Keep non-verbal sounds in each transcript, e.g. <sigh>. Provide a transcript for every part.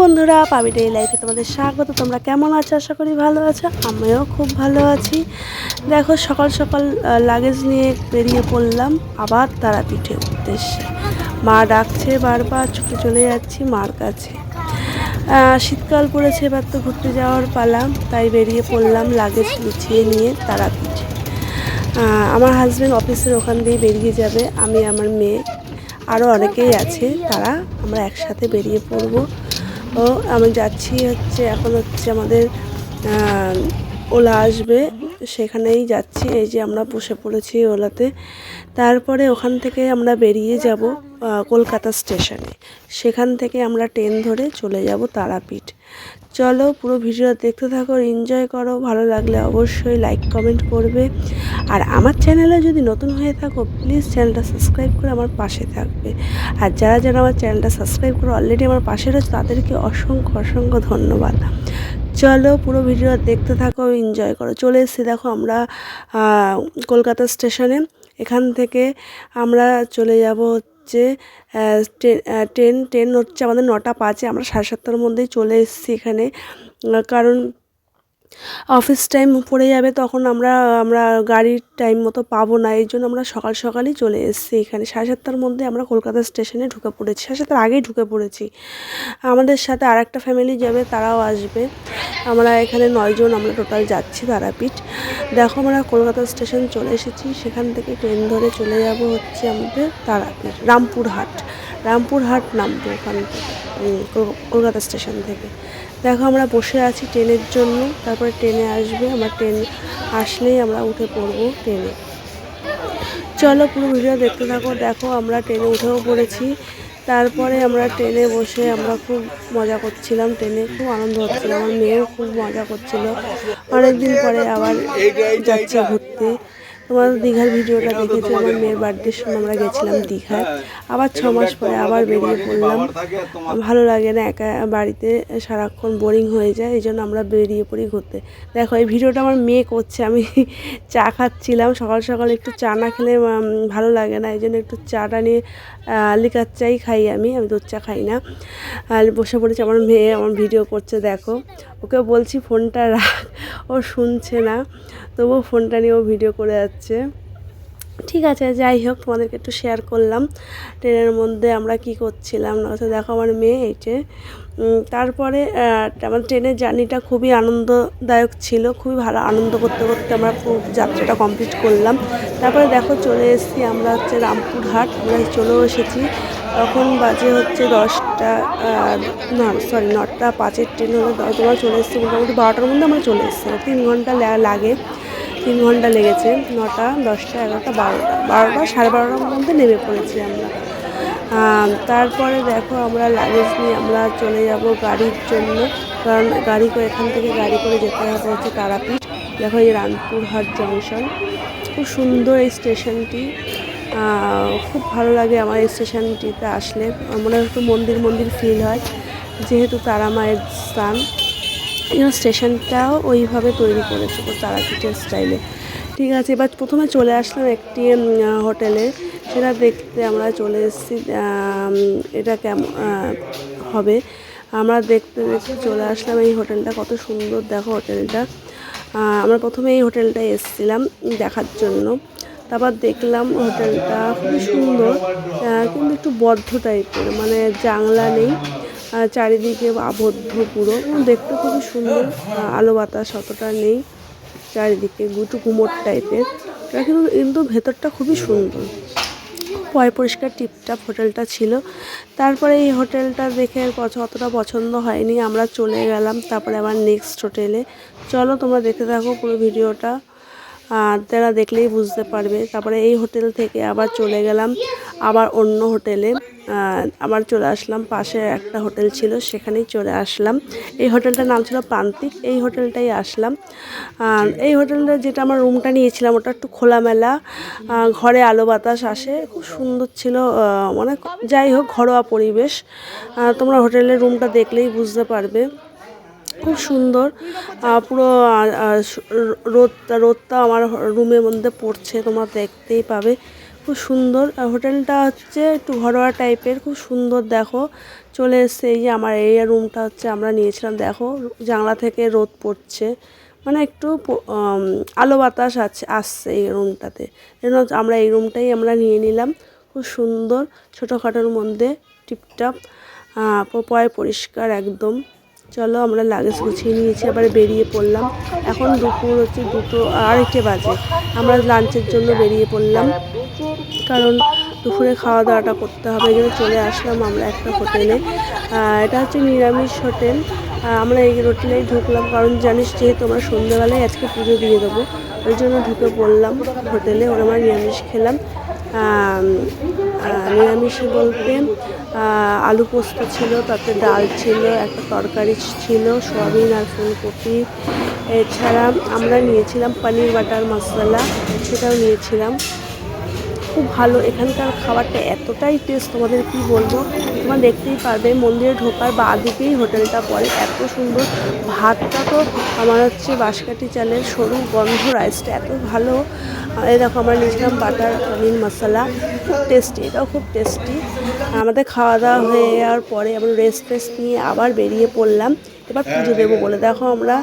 বন্ধুরা, পাবি ডে লাইফে তোমাদের স্বাগত। তোমরা কেমন আছো? আশা করি ভালো আছো। আমিও খুব ভালো আছি। দেখো, সকাল সকাল লাগেজ নিয়ে বেরিয়ে পড়লাম আবার তারাপীঠে উদ্দেশ্যে। মা ডাকছে বারবার, ছুটে চলে যাচ্ছি মার কাছে। শীতকাল পড়েছে, এবার তো ঘুরতে যাওয়ার পালা, তাই বেরিয়ে পড়লাম লাগেজ গুছিয়ে নিয়ে তারাপীঠে। আমার হাজব্যান্ড অফিসের ওখান দিয়ে বেরিয়ে যাবে, আমি আমার মেয়ে আরও অনেকেই আছে, তারা আমরা একসাথে বেরিয়ে পড়ব। ও আমি যাচ্ছি হচ্ছে এখন হচ্ছে আমাদের ওলা আসবে। সেখানেই যাচ্ছি। এই যে আমরা বসে পড়েছি ওলাতে। তারপরে ওখান থেকে আমরা বেরিয়ে যাব কলকাতা স্টেশনে। সেখান থেকে আমরা ট্রেন ধরে চলে যাব তারাপীঠ। চলো পুরো ভিডিও দেখতে থাকো এনজয় করো। ভালো লাগলে অবশ্যই লাইক কমেন্ট করবে। আর আমার চ্যানেলে যদি নতুন হয়ে থাকো প্লিজ চ্যানেলটা সাবস্ক্রাইব করে আমার পাশে থাকবে। আর যারা যারা আমার চ্যানেলটা সাবস্ক্রাইব করে অলরেডি আমার পাশে রয়েছে, তাদেরকে অসংখ্য অসংখ্য ধন্যবাদ। চলো পুরো ভিডিও দেখতে থাকো এনজয় করো। চলে এসেছি, দেখো আমরা কলকাতা স্টেশনে। এখান থেকে আমরা চলে যাব হচ্ছে ট্রেন ট্রেন হচ্ছে আমাদের নটা পাঁচে। আমরা সাড়ে সাতটার মধ্যেই চলে এসেছি এখানে। কারণ অফিস টাইম পড়ে যাবে তখন আমরা আমরা গাড়ির টাইম মতো পাবো না। এই জন্য আমরা সকাল সকালই চলে এসেছি এখানে। সাড়ে সাতটার মধ্যে আমরা কলকাতা স্টেশনে ঢুকে পড়েছি। সাড়ে সাতটার আগেই ঢুকে পড়েছি। আমাদের সাথে আর একটা ফ্যামিলি যাবে, তারাও আসবে। আমরা এখানে নয়জন আমরা টোটাল যাচ্ছি তারাপীঠ। দেখো আমরা কলকাতা স্টেশন চলে এসেছি। সেখান থেকে ট্রেন ধরে চলে যাব হচ্ছে আমাদের তারাপীঠ, রামপুরহাট। রামপুরহাট নামবো ওখান কলকাতা স্টেশন থেকে। দেখো আমরা বসে আছি ট্রেনের জন্য, তারপরে ট্রেনে আসবে আমরা ট্রেন আসলেই আমরা উঠে পড়ব ট্রেনে। চলো পুরো ভিডিও দেখতে থাকো, দেখো আমরা ট্রেনে উঠেও পড়েছি, তারপরে আমরা ট্রেনে বসে আমরা খুব মজা করছিলাম ট্রেনে, খুব আনন্দ হচ্ছিল, আমার মেয়েও খুব মজা করছিল। অনেকদিন পরে আবার যাচ্ছে ঘুরতে। তোমার দীঘার ভিডিওটা দেখেছি আমার মেয়ের বার্থডের সময় আমরা গেছিলাম দীঘায়। আবার ছ মাস পরে আবার বেরিয়ে পড়লাম। ভালো লাগে না একা বাড়িতে সারাক্ষণ বোরিং হয়ে যায় এই জন্য আমরা বেরিয়ে পড়ি ঘুরতে। দেখো এই ভিডিওটা আমার মেয়ে করছে আমি <laughs> চা খাচ্ছিলাম। সকাল সকাল একটু চা না খেলে ভালো লাগে না এই জন্য একটু চাটা নিয়ে আহ, লিকার চাই খাই আমি আমি দুধ চা খাই না। আর বসে পড়েছি আমার মেয়ে আমার ভিডিও করছে দেখো। ওকে বলছি ফোনটা রাখ, ও শুনছে না। তবুও ফোনটা নিয়ে ও ভিডিও করে যাচ্ছে। ঠিক আছে, যাই হোক, তোমাদেরকে একটু শেয়ার করলাম। ট্রেনের মধ্যে আমরা কি করছিলাম? না তো দেখো আমার মেয়ে এইটে তারপরে আমার ট্রেনের জার্নিটা খুবই আনন্দদায়ক ছিল। খুবই ভালো আনন্দ করতে করতে আমরা যাত্রাটা কমপ্লিট করলাম। তারপরে দেখো চলে এসেছি আমরা হচ্ছে রামপুরহাট। আমরা চলেও এসেছি। তখন বাজে হচ্ছে দশটা না সরি নটা, পাঁচের ট্রেন হলে দ- তোমার চলে এসেছি মোটামুটি বারোটার মধ্যে আমরা চলে এসেছি। তিন ঘণ্টা লাগে, তিন ঘণ্টা লেগেছে, নটা, দশটা, এগারোটা, বারোটা বারোটা, সাড়ে বারোটার মধ্যে নেমে পড়েছি আমরা। তারপরে দেখো আমরা লাগেজ নিয়ে আমরা চলে যাব গাড়ির জন্য, কারণ গাড়ি করে, এখান থেকে গাড়ি করে যেতে হবে হচ্ছে তারাপীঠ। দেখো এই রামপুরহাট জংশন খুব সুন্দর এই স্টেশনটি খুব ভালো লাগে আমার স্টেশনটিতে আসলে। মনে হয় একটু মন্দির মন্দির ফিল হয়, যেহেতু তারা মায়ের স্থান। এই স্টেশনটাও ওইভাবে তৈরি করেছে তারাপীঠের স্টাইলে ঠিক আছে, এবার প্রথমে চলে আসলাম একটি হোটেলে। সেটা দেখতে আমরা চলে এসেছি এটা কেমন হবে। আমরা দেখতে দেখতে চলে আসলাম এই হোটেলটা, কত সুন্দর দেখো হোটেলটা। আমরা প্রথমে এই হোটেলটায় এসেছিলাম দেখার জন্য। তারপর দেখলাম হোটেলটা খুবই সুন্দর কিন্তু একটু বদ্ধ টাইপের মানে জানলা নেই চারিদিকে আবদ্ধ পুরো দেখতে খুবই সুন্দর আলো বাতাস অতটা নেই, চারিদিকে গুটু গুমোট টাইপের। কিন্তু কিন্তু ভেতরটা খুবই সুন্দর। পয় পরিষ্কার টিপটাপ হোটেলটা ছিল। তারপরে এই হোটেলটা দেখে অতটা পছন্দ হয়নি। আমরা চলে গেলাম, তারপরে আবার নেক্সট হোটেলে চলো তোমরা দেখতে থাকো পুরো ভিডিওটা তারা দেখলেই বুঝতে পারবে। তারপরে এই হোটেল থেকে আবার চলে গেলাম, আবার অন্য হোটেলে। আবার চলে আসলাম, পাশে একটা হোটেল ছিল, সেখানেই চলে আসলাম। এই হোটেলটার নাম ছিল প্রান্তিক, এই হোটেলটাই আসলাম। এই হোটেলটা যেটা আমার রুমটা নিয়েছিলাম, ওটা একটু খোলামেলা ঘরে আলো বাতাস আসে, খুব সুন্দর ছিল মানে যাই হোক, ঘরোয়া পরিবেশ। তোমরা হোটেলের রুমটা দেখলেই বুঝতে পারবে। খুব সুন্দর। পুরো আহ, আহ, রোদ রোদটা আমার রুমের মধ্যে পড়ছে তোমরা দেখতেই পাবে। খুব সুন্দর। হোটেলটা হচ্ছে একটু ঘরোয়া টাইপের খুব সুন্দর দেখো। চলে এসছে এই যে আমার এই রুমটা হচ্ছে আমরা নিয়েছিলাম দেখো। জানলা থেকে রোদ পড়ছে। মানে একটু আলো বাতাস আছে আসছে এই রুমটাতে আমরা এই রুমটাই আমরা নিয়ে নিলাম। খুব সুন্দর ছোটোখাটোর মধ্যে টিপটাপ পয় পরিষ্কার একদম। চলো আমরা লাগেজ গুছিয়ে নিয়েছি আবার বেরিয়ে পড়লাম। এখন দুপুর হচ্ছে দুটো, আড়াইটে বাজে। আমরা লাঞ্চের জন্য বেরিয়ে পড়লাম। কারণ দুপুরে খাওয়া দাওয়াটা করতে হবে, এই চলে আসলাম আমরা একটা হোটেলে। এটা হচ্ছে নিরামিষ হোটেল। আমরা এই হোটেলেই ঢুকলাম, কারণ জানিস যেহেতু আমরা সন্ধ্যেবেলায় আজকে পুজো দিয়ে দেবো, ওই জন্য ঢুকে পড়লাম হোটেলে, ওরা আমরা নিরামিষ খেলাম। নিরামিষে বলতে আলু পোস্ত ছিল, তাতে ডাল ছিল, একটা তরকারি ছিল, সয়াবিন আর ফুলকপি। এছাড়া আমরা নিয়েছিলাম পনির বাটার মশলা, সেটাও নিয়েছিলাম। খুব ভালো। এখানকার খাবারটা এতটাই টেস্ট তোমাদের কি বলব? তোমরা দেখতেই পারবে, মন্দিরে ঢোকার বা দিকেই হোটেলটা পড়ে এত সুন্দর। ভাতটা তো আমার হচ্ছে বাঁশকাঠি চালের সরু গন্ধ রাইসটা এত ভালো। এই দেখো আমরা নিয়েছিলাম বাটার পনির মশলা। খুব টেস্টি এটাও খুব টেস্টি আমাদের খাওয়া দাওয়া হয়ে যাওয়ার পরে আমরা রেস্ট টেস্ট নিয়ে আবার বেরিয়ে পড়লাম। এবার পুজো দেবো বলে। দেখো আমরা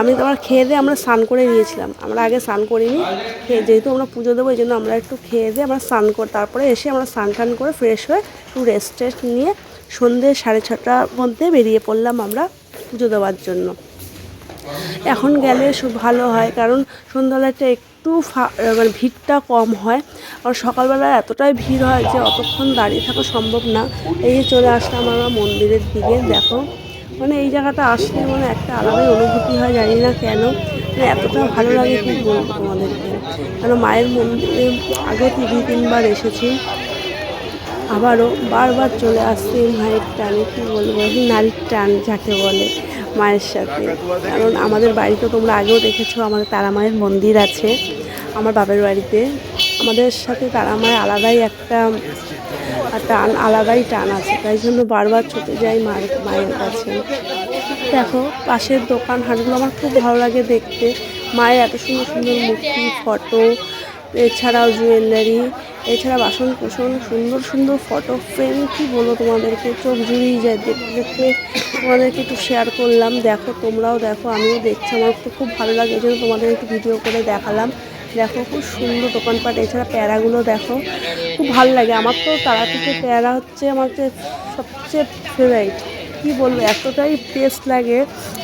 আমি তোমার খেয়ে দিয়ে আমরা স্নান করে নিয়েছিলাম। আমরা আগে স্নান করিনি, খেয়ে যেহেতু আমরা পুজো দেবো, এই জন্য আমরা একটু খেয়ে দিয়ে আমরা স্নান করে তারপরে এসে আমরা স্নান টান করে ফ্রেশ হয়ে একটু রেস্ট টেস্ট নিয়ে সন্ধ্যে সাড়ে ছটার মধ্যে বেরিয়ে পড়লাম আমরা পুজো দেওয়ার জন্য। এখন গেলে ভালো হয়, কারণ সন্ধ্যাবেলাটা একটু মানে ভিড়টা কম হয়। আর সকালবেলা এতটাই ভিড় হয় যে অতক্ষণ দাঁড়িয়ে থাকা সম্ভব না। এই চলে আসলাম আমরা মন্দিরের দিকে, দেখো। মানে এই জায়গাটা আসলে মানে একটা আলাদাই অনুভূতি হয়, জানি না কেন। মানে এতটা ভালো লাগে কি বলব তোমাদেরকে? কারণ মায়ের মন্দিরে আগেও দুই, তিনবার এসেছি। আবারও বারবার চলে আসছে মায়ের টানে, কী বলব? নারীর টান যাকে বলে মায়ের সাথে। কারণ আমাদের বাড়িতে তোমরা আগেও দেখেছ, আমাদের তারা মায়ের মন্দির আছে, আমার বাপের বাড়িতে। আমাদের সাথে তারা মায়ের আলাদাই একটা টান, আলাদাই টান আছে। তাই জন্য বারবার ছুটে যাই মায়ের মায়ের কাছে। দেখো, পাশের দোকান হাটগুলো আমার খুব ভালো লাগে দেখতে। মায়ের এত সুন্দর সুন্দর মূর্তি, ফটো, এছাড়াও জুয়েলারি এছাড়া বাসন কোসন সুন্দর সুন্দর ফটো ফ্রেম কি বলব তোমাদেরকে? চোখ জুড়িয়ে যায়, দেখতে দেখতে তোমাদেরকে একটু শেয়ার করলাম। দেখো, তোমরাও দেখো, আমিও দেখছি। আমার তো খুব ভালো লাগে, এই জন্য তোমাদের একটু ভিডিও করে দেখালাম। দেখো, খুব সুন্দর দোকানপাট। এছাড়া প্যারাগুলো দেখো, খুব ভালো লাগে। আমার তো তারাপীঠে প্যারা হচ্ছে আমার সবচেয়ে ফেভারিট কী বলব, এতটাই টেস্ট লাগে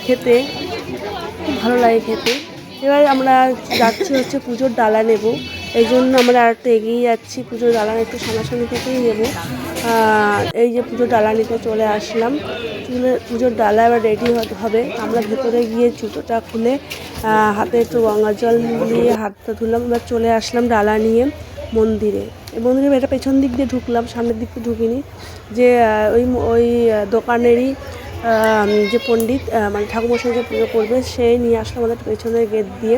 খেতে। খুব ভালো লাগে খেতে। এবার আমরা যাচ্ছি হচ্ছে পুজোর ডালা নেব। এই জন্য আমরা আর এগিয়ে যাচ্ছি। পুজোর ডালা একটু সামনাসামনি থেকেই নেব। এই যে পুজোর ডালা নিতে চলে আসলাম। চুলে পুজোর ডালা এবার রেডি হবে। আমরা ভেতরে গিয়ে জুতোটা খুলে হাতে একটু গঙ্গা জল দিয়ে হাতটা ধুলাম, এবার চলে আসলাম ডালা নিয়ে মন্দিরে। মন্দিরে এটা পেছন দিক দিয়ে ঢুকলাম, সামনের দিক দিয়ে ঢুকিনি। যে ওই ওই দোকানেরই যে পণ্ডিত মানে ঠাকুরমশাই যে পুজো করবে সেই নিয়ে আসলো আমাদের পেছনের গেট দিয়ে।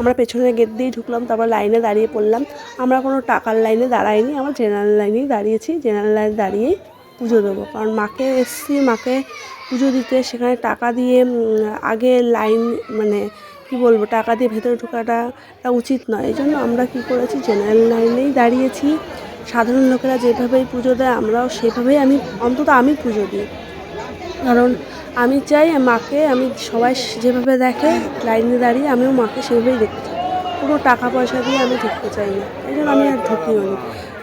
আমরা পেছনের গেট দিয়েই ঢুকলাম, তারপর লাইনে দাঁড়িয়ে পড়লাম। আমরা কোনো টাকার লাইনে দাঁড়াইনি, আমরা জেনারেল লাইনেই দাঁড়িয়েছি জেনারেল লাইনে দাঁড়িয়েই পুজো দেবো। কারণ মাকে এসছি, মাকে পুজো দিতে, সেখানে টাকা দিয়ে আগে লাইন মানে কি বলব, টাকা দিয়ে ভেতরে ঢোকাটা উচিত নয়। এই জন্য আমরা কি করেছি জেনারেল লাইনেই দাঁড়িয়েছি। সাধারণ লোকেরা যেভাবেই পুজো দেয়, আমরাও সেভাবেই আমি, অন্তত আমি পুজো দিই। কারণ আমি চাই মাকে, আমি সবাই যেভাবে দেখে লাইনে দাঁড়িয়ে আমিও মাকে সেভাবেই দেখতে চাই। কোনো টাকা পয়সা দিয়ে আমি ঢুকতে চাই না। এই জন্য আমি আর ঢুকিও নি।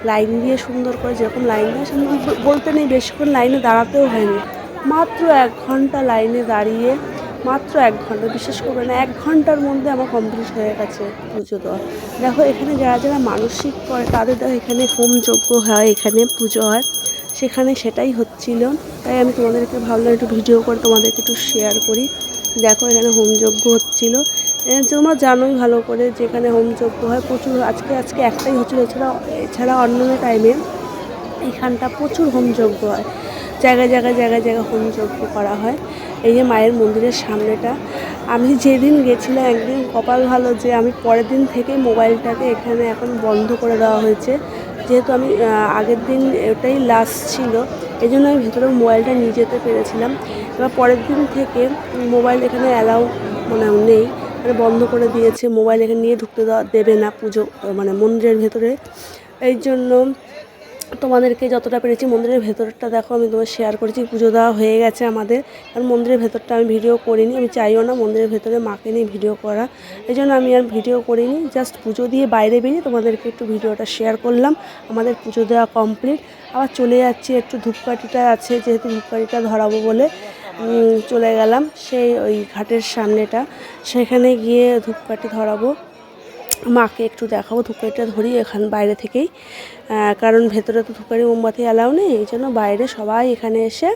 লাইন দিয়ে সুন্দর করে যেরকম লাইন দিয়ে ব- বলতে নেই, বেশিক্ষণ লাইনে দাঁড়াতেও হয়নি। মাত্র এক ঘণ্টা লাইনে দাঁড়িয়ে, মাত্র এক ঘণ্টা, বিশ্বাস করবে না, এক ঘণ্টার মধ্যে আমার কমপ্লিট হয়ে গেছে পুজো দেওয়া। দেখো, এখানে যারা যারা মানসিক করে, তাদের দেখো এখানে হোম যজ্ঞ হয়, এখানে পুজো হয়। সেখানে সেটাই হচ্ছিল। তাই আমি তোমাদেরকে ভাবলাম একটু ভিডিও করে তোমাদেরকে একটু শেয়ার করি। দেখো, এখানে হোমযজ্ঞ হচ্ছিল। তোমরা জানোই ভালো করে যেখানে হোমযজ্ঞ হয়, প্রচুর আজকে আজকে একটাই হচ্ছিল, এছাড়া এছাড়া অন্যান্য টাইমে এখানটা প্রচুর হোমযজ্ঞ হয়। জায়গায় জায়গায় জায়গায় জায়গায় হোমযজ্ঞ করা হয়। এই যে মায়ের মন্দিরের সামনেটা, আমি যেদিন গেছিলাম, একদিন কপাল ভালো যে আমি পরের দিন থেকে মোবাইলটাকে এখানে এখন বন্ধ করে দেওয়া হয়েছে। যেহেতু আমি আগের দিন এটাই লাস্ট ছিল, এই জন্য আমি ভেতরে মোবাইলটা নিয়ে যেতে পেরেছিলাম। এবার পরের দিন থেকে মোবাইল এখানে অ্যালাউ মানে নেই। বন্ধ করে দিয়েছে, মোবাইল এখানে নিয়ে ঢুকতে দেবে না পুজো মানে মন্দিরের ভেতরে। এই জন্য তোমাদেরকে যতটা পেরেছি মন্দিরের ভেতরটা দেখো, আমি তোমার শেয়ার করেছি, পুজো দেওয়া হয়ে গেছে আমাদের। কারণ মন্দিরের ভেতরটা আমি ভিডিও করিনি, আমি চাইও না মন্দিরের ভেতরে মাকে নিয়ে ভিডিও করা। এই জন্য আমি আর ভিডিও করিনি জাস্ট পুজো দিয়ে বাইরে বেরিয়ে তোমাদেরকে একটু ভিডিওটা শেয়ার করলাম। আমাদের পুজো দেওয়া কমপ্লিট আবার চলে যাচ্ছি, একটু ধূপকাঠিটা আছে, যেহেতু ধূপকাঠিটা ধরাবো বলে। চলে গেলাম সেই ওই ঘাটের সামনেটা। সেখানে গিয়ে ধূপকাঠি ধরাবো। মাকে একটু দেখাবো, ধূপকাঠিটা ধরি এখান বাইরে থেকেই। কারণ ভেতরে তো ধূপকাঠি মোমবাতি অ্যালাউ নেই, এই জন্য বাইরে সবাই এখানে এসে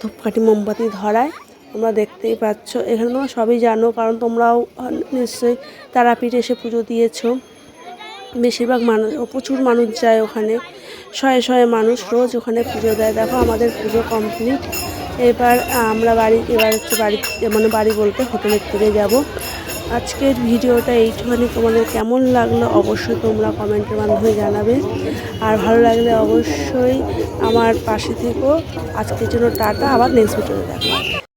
ধূপকাঠি মোমবাতি ধরায়। তোমরা দেখতেই পাচ্ছ, এখানে তোমরা সবই জানো, কারণ তোমরাও নিশ্চয়ই তারাপীঠে এসে পুজো দিয়েছ। বেশিরভাগ মানুষ, প্রচুর মানুষ যায় ওখানে। শয়ে শয়ে মানুষ রোজ ওখানে পুজো দেয়। দেখো আমাদের পুজো কমপ্লিট এবার আমরা বাড়ি, এবার হচ্ছে বাড়ি মানে বাড়ি বলতে হোটেলের থেকে যাব। আজকের ভিডিওটা এইটুখানি তোমাদের কেমন লাগল অবশ্যই তোমরা কমেন্টের মাধ্যমে জানাবে। আর ভালো লাগলে অবশ্যই আমার পাশে থেকেও আজকের জন্য টাটা। আবার নেক্সট ভিডিওতে দেখা।